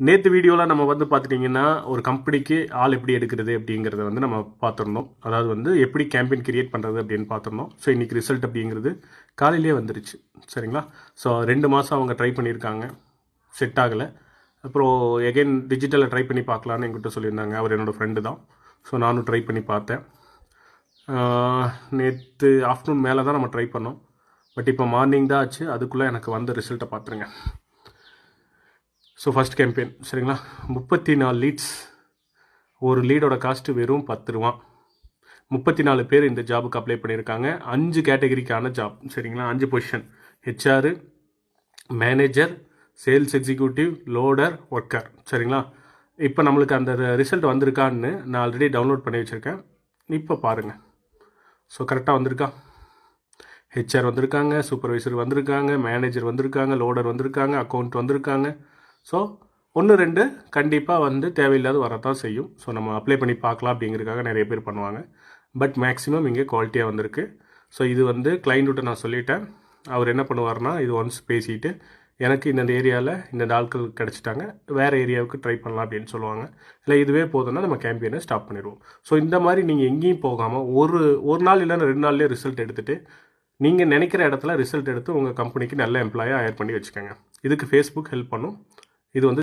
நேற்று வீடியோவில் நம்ம வந்து பார்த்துட்டிங்கன்னா ஒரு கம்பெனிக்கு ஆள் எப்படி எடுக்கிறது அப்படிங்கிறத வந்து நம்ம பார்த்துருந்தோம் அதாவது வந்து எப்படி கேம்பெயின் கிரியேட் பண்ணுறது அப்படின்னு பார்த்துருந்தோம் ஸோ இன்றைக்கி ரிசல்ட் அப்படிங்கிறது காலையிலேயே வந்துருச்சு. சரிங்களா? ஸோ ரெண்டு மாதம் அவங்க ட்ரை பண்ணியிருக்காங்க. செட் ஆகலை. அப்புறம் எகைன் டிஜிட்டலில் ட்ரை பண்ணி பார்க்கலான்னு எங்கிட்ட சொல்லியிருந்தாங்க. அவர் என்னோடய ஃப்ரெண்டு தான். ஸோ நானும் ட்ரை பண்ணி பார்த்தேன். நேற்று ஆஃப்டர்நூன் மேலே தான் நம்ம ட்ரை பண்ணோம். பட் இப்போ மார்னிங் தான் ஆச்சு. அதுக்குள்ளே எனக்கு வந்த ரிசல்ட்டை பார்த்துருங்க ஸோ ஃபஸ்ட் கேம்பெயின் சரிங்களா? முப்பத்தி நாலு லீட்ஸ் ஒரு லீடோட காஸ்ட்டு வெறும் பத்து ரூபா. முப்பத்தி நாலு பேர் இந்த ஜாபுக்கு அப்ளை பண்ணியிருக்காங்க. அஞ்சு கேட்டகரிக்கான ஜாப் சரிங்களா? அஞ்சு position HR manager sales executive loader worker சரிங்களா? இப்போ நம்மளுக்கு அந்த ரிசல்ட் வந்திருக்கான்னு நான் ஆல்ரெடி டவுன்லோட் பண்ணி வச்சுருக்கேன். இப்போ பாருங்கள் ஸோ கரெக்டாக வந்திருக்கா? ஹெச்ஆர் வந்திருக்காங்க சூப்பர்வைசர் வந்திருக்காங்க மேனேஜர் வந்திருக்காங்க லோடர் வந்திருக்காங்க அக்கௌண்ட் வந்திருக்காங்க. ஸோ ஒன்று ரெண்டு கண்டிப்பாக வந்து தேவையில்லாத வரத்தான் செய்யும். ஸோ நம்ம அப்ளை பண்ணி பார்க்கலாம் அப்படிங்கிறதுக்காக நிறைய பேர் பண்ணுவாங்க. பட் மேக்ஸிமம் இங்கே குவாலிட்டியாக வந்திருக்கு. ஸோ இது வந்து கிளைண்ட்டுகிட்ட நான் சொல்லிட்டேன். அவர் என்ன பண்ணுவார்னா இது ஒன்ஸ் பேசிட்டு எனக்கு இந்த ஏரியாவில் இந்த ஆட்கள் கிடச்சிட்டாங்க. வேறு ஏரியாவுக்கு ட்ரை பண்ணலாம் அப்படின்னு சொல்லுவாங்க. இல்லை இதுவே போதும்னா நம்ம கேம்பெயினை ஸ்டாப் பண்ணிடுவோம். ஸோ இந்த மாதிரி நீங்கள் எங்கேயும் போகாமல் ஒரு ஒரு நாள் இல்லைன்னா ரெண்டு நாள்லேயே ரிசல்ட் எடுத்துகிட்டு நீங்கள் நினைக்கிற இடத்துல ரிசல்ட் எடுத்து உங்கள் கம்பெனிக்கு நல்ல எம்ப்ளாயாக ஹயர் பண்ணி வச்சுக்கோங்க. இதுக்கு ஃபேஸ்புக் ஹெல்ப் பண்ணும். இது வந்து